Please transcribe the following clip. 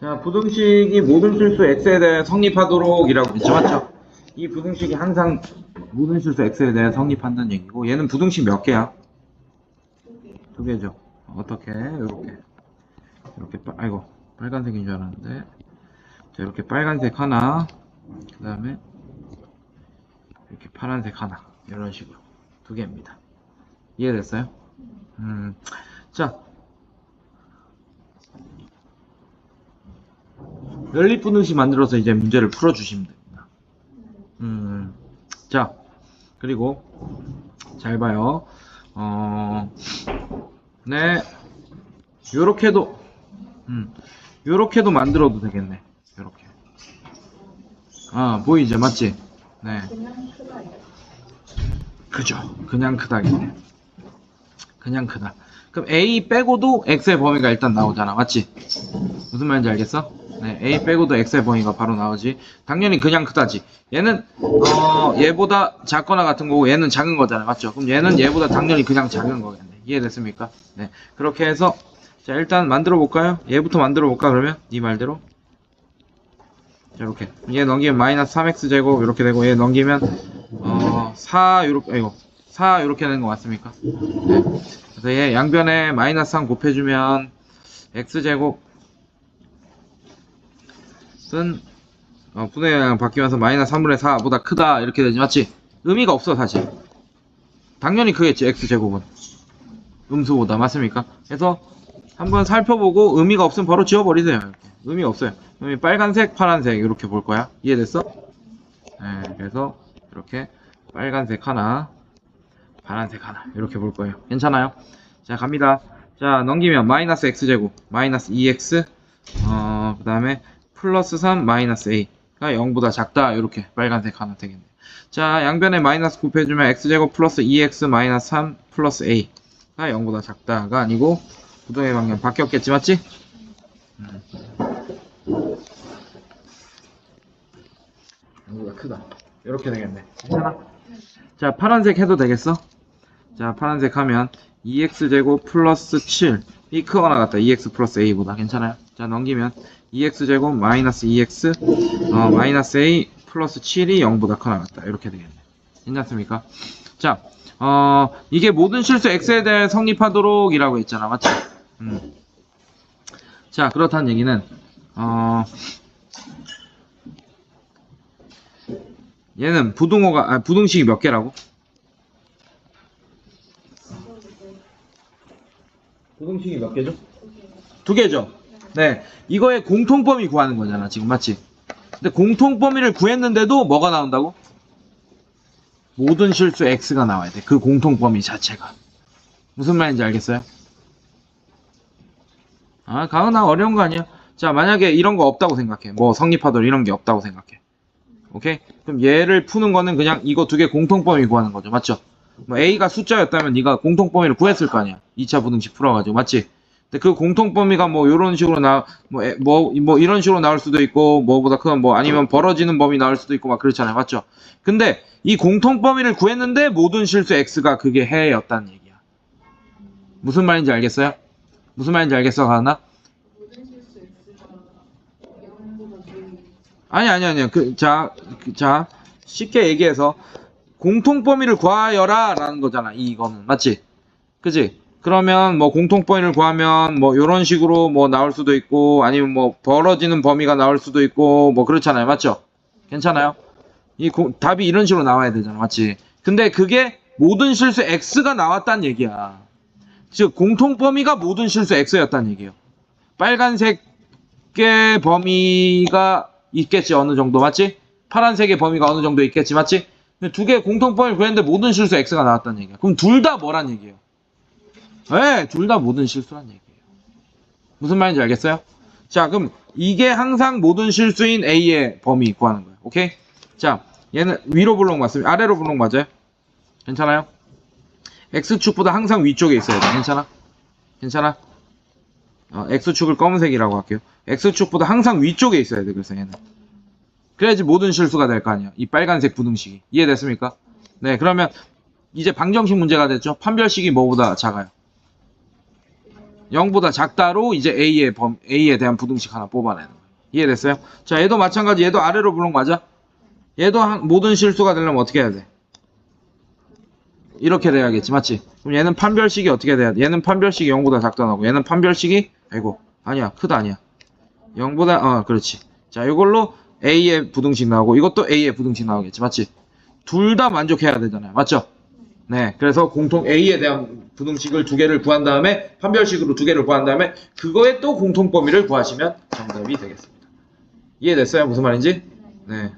자, 부등식이 모든 실수 x에 대해 성립하도록 이라고 했죠. 맞죠? 이 부등식이 항상 모든 실수 x에 대해 성립한다는 얘기고 얘는 부등식 몇 개야? 두 개죠. 어떻게? 이렇게. 이렇게 빨, 아이고 빨간색인 줄 알았는데 자 이렇게 빨간색 하나 그 다음에 이렇게 파란색 하나 이런 식으로 두 개입니다. 이해됐어요? 음, 자 연립분등식 만들어서 이제 문제를 풀어주시면 됩니다. 음, 자, 그리고 잘 봐요. 어, 네, 요렇게도, 음, 요렇게도 만들어도 되겠네. 요렇게. 아, 보이죠? 맞지? 네. 그죠. 그냥 크다겠네. 그냥 크다. 그럼 A 빼고도 X의 범위가 일단 나오잖아. 맞지? 무슨 말인지 알겠어? 네, A 빼고도 X의 범위가 바로 나오지. 당연히 그냥 크다지. 얘는, 어, 얘보다 작거나 같은 거고 얘는 작은 거잖아. 맞죠? 그럼 얘는 얘보다 당연히 그냥 작은 거겠네. 이해됐습니까? 네. 그렇게 해서, 자, 일단 만들어 볼까요? 얘부터 만들어 볼까, 그러면? 네 말대로. 자, 이렇게. 얘 넘기면 마이너스 3x제곱, 이렇게 되고, 얘 넘기면, 어, 4, 요렇게, 아이고, 4, 요렇게 되는 거 맞습니까? 네. 그래서 얘 양변에 마이너스 3 곱해 주면, x제곱, 은 어, 영향 바뀌면서 마이너스 3분의 4보다 크다 이렇게 되지 맞지? 의미가 없어 사실 당연히 크겠지 x제곱은 음수보다 맞습니까? 그래서 한번 살펴보고 의미가 없으면 바로 지워버리세요 이렇게. 의미 없어요 의미 빨간색 파란색 이렇게 볼 거야 이해됐어? 네, 그래서 이렇게 빨간색 하나 파란색 하나 이렇게 볼 거예요 괜찮아요? 자 갑니다 자 넘기면 마이너스 x제곱 마이너스 2x 어, 그 다음에 플러스 3 마이너스 a가 0보다 작다 이렇게 빨간색 하나 되겠네요 자 양변에 마이너스 곱해주면 x제곱 플러스 2x 마이너스 3 플러스 a가 0보다 작다가 아니고 부동의 방향 바뀌었겠지 맞지? 음. 0보다 크다 이렇게 되겠네 괜찮아? 자 파란색 해도 되겠어? 자 파란색 하면 2x제곱 플러스 7이 크거나 같다 2x 플러스 a보다 괜찮아요? 자 넘기면 2x제곱 마이너스 2x 어, 마이너스 a 플러스 7이 0보다 크거나 같다 이렇게 되겠네 괜찮습니까? 자 어, 이게 모든 실수 x에 대해 성립하도록 이라고 했잖아 맞지? 음. 자 그렇다는 얘기는 어, 얘는 부등호가 아, 부등식이 몇 개라고? 부등식이 몇 개죠? 두 개죠. 네, 이거의 공통범위 구하는 거잖아 지금 맞지? 근데 공통범위를 구했는데도 뭐가 나온다고? 모든 실수 x가 나와야 돼. 그 공통범위 자체가. 무슨 말인지 알겠어요? 아, 가은아 어려운 거 아니야? 자, 만약에 이런 거 없다고 생각해. 뭐 성립하도록 이런 게 없다고 생각해. 오케이? 그럼 얘를 푸는 거는 그냥 이거 두 개 공통범위 구하는 거죠. 맞죠? 뭐 A가 숫자였다면 네가 공통범위를 구했을 거 아니야. 2차 부등식 풀어가지고. 맞지? 근데 그 공통 범위가 뭐 이런 식으로 나, 뭐, 에- 뭐, 뭐 이런 식으로 나올 수도 있고, 뭐보다 큰 뭐 아니면 벌어지는 범위 나올 수도 있고 막 그렇잖아요. 맞죠? 근데 이 공통 범위를 구했는데 모든 실수 X가 그게 해였다는 얘기야. 무슨 말인지 알겠어요? 무슨 말인지 알겠어, 가나? 아니, 아니, 아니요. 그, 자, 그, 자, 쉽게 얘기해서, 공통 범위를 구하여라, 라는 거잖아, 이거는. 맞지? 그지? 그러면, 뭐, 공통범위를 구하면, 뭐, 요런 식으로 뭐, 나올 수도 있고, 아니면 뭐, 벌어지는 범위가 나올 수도 있고, 뭐, 그렇잖아요. 맞죠? 괜찮아요? 이 공- 답이 이런 식으로 나와야 되잖아. 맞지? 근데 그게 모든 실수 X가 나왔다는 얘기야. 즉, 공통 범위가 모든 실수 X였다는 얘기예요. 빨간색의 범위가 있겠지 어느 정도 맞지? 파란색의 범위가 어느 정도 있겠지 맞지? 두 개의 공통 범위를 구했는데 모든 실수 x가 나왔다는 얘기야. 그럼 둘 다 뭐란 얘기예요? 네, 둘 다 모든 실수란 얘기예요. 무슨 말인지 알겠어요? 자, 그럼 이게 항상 모든 실수인 a의 범위 구하는 거예요. 오케이? 자, 얘는 위로 블록 맞습니다. 아래로 블록 맞아요? 괜찮아요? x축보다 항상 위쪽에 있어야 돼. 괜찮아? 괜찮아? 어, X축을 검은색이라고 할게요. X축보다 항상 위쪽에 있어야 돼, 그래서 얘는. 그래야지 모든 실수가 될 거 아니야. 이 빨간색 부등식이. 이해됐습니까? 네, 그러면 이제 방정식 문제가 됐죠? 판별식이 뭐보다 작아요? 0보다 작다로 이제 A의 범, A에 대한 부등식 하나 뽑아내는 거예요. 이해됐어요? 자, 얘도 마찬가지, 얘도 아래로 블록 맞아? 얘도 한- 모든 실수가 되려면 어떻게 해야 돼? 이렇게 돼야겠지, 맞지? 그럼 얘는 판별식이 어떻게 돼야 돼? 얘는 판별식이 0보다 작다 나오고, 얘는 판별식이, 아이고, 아니야, 크다 아니야. 0보다, 어, 그렇지. 자, 이걸로 A의 부등식 나오고, 이것도 A의 부등식 나오겠지, 맞지? 둘 다 만족해야 되잖아요, 맞죠? 네, 그래서 공통 A에 대한 부등식을 두 개를 구한 다음에 판별식으로 두 개를 구한 다음에 그거에 또 공통 범위를 구하시면 정답이 되겠습니다. 이해됐어요? 무슨 말인지? 네.